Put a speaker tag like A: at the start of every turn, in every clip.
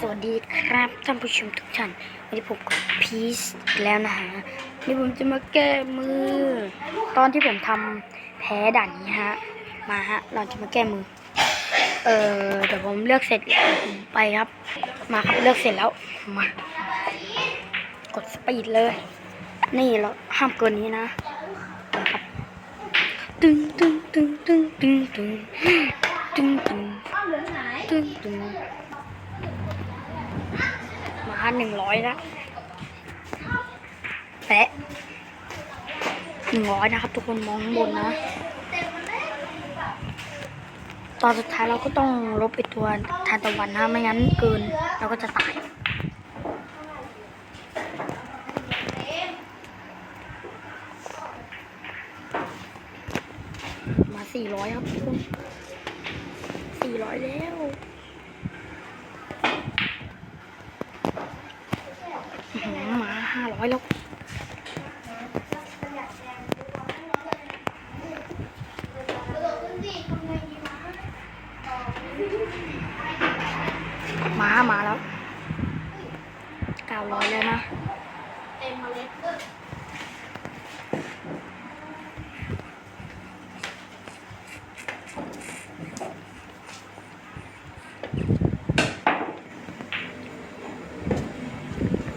A: สวัสดีครับท่านผู้ชมทุกท่านวันนี้ผมกับพีซแล้วนะฮะนี่ผมจะมาแก้มือ ตอนที่ผมทำแพ้ด่านนี้ฮะมาฮะเราจะมาแก้มือ เออเดี๋ยวผมเลือกเสร็จผมไปครับ มาครับเลือกเสร็จแล้วมากดสปีดเลย นี่เราห้ามเกินนี้นะนะครับตึงตึงตึงตึงตึงตึงตึงตึงตึงตึงาหนึ่งร้อยละแปะหนึ่งร้อยนะครับ ทุกคนมองข้างบนนะ ตอนสุดท้ายเราก็ต้องลบไปตัวทานตะวันนะไม่งั้นเกินเราก็จะตายมาสี่ร้อยครับทุกคนสี่ร้อยแล้ว อื้อหือมาห้า ร้อยแล้วมามาแล้วเก้าร้อยแล้วนะ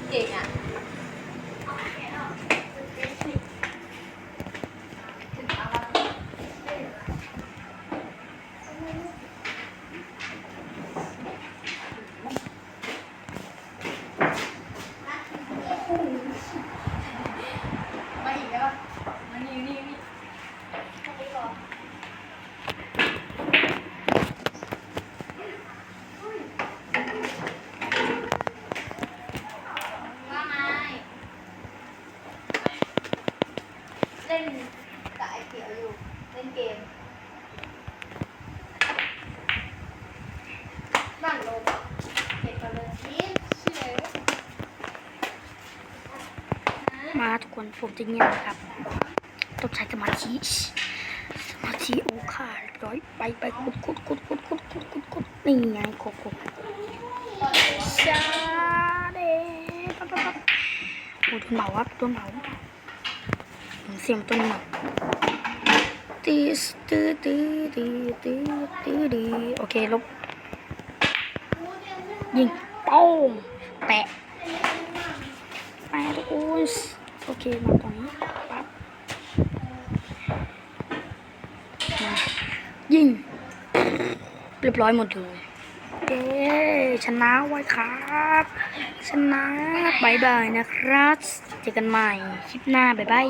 B: เก่งอะ มาอีกแล้วมานี่นี่นี่ว่าไงเล่นกับไอ เขียวอยู่เล่นเกมบ้านลบเก็บไปเลยนี่ชื่ออะไรวะ
A: มาทุกคนผมจะเงียบนะครับต้องใช้สมาธิสมาธิโอ้ค่ะเรียบร้อยไปไปกุดกุดกุดกุดกุดกุดกุดกุดนี่ไงโคโคชาเดปั๊บปั๊บปั๊บโอ้โดนเหมาครับโดนเหมาเสียงต้นเหมา ตีสตื้อตื้อตื้อตื้อตื้อดีโอเคลบยิงป้งแปะไปทุกคนโอเคมาตรงนี้ปั๊บมายิงเรียบร้อยหมดเลยเย้ชนะไว้ครับชนะบายบายนะครับเจอกันใหม่คลิปหน้าบายบาย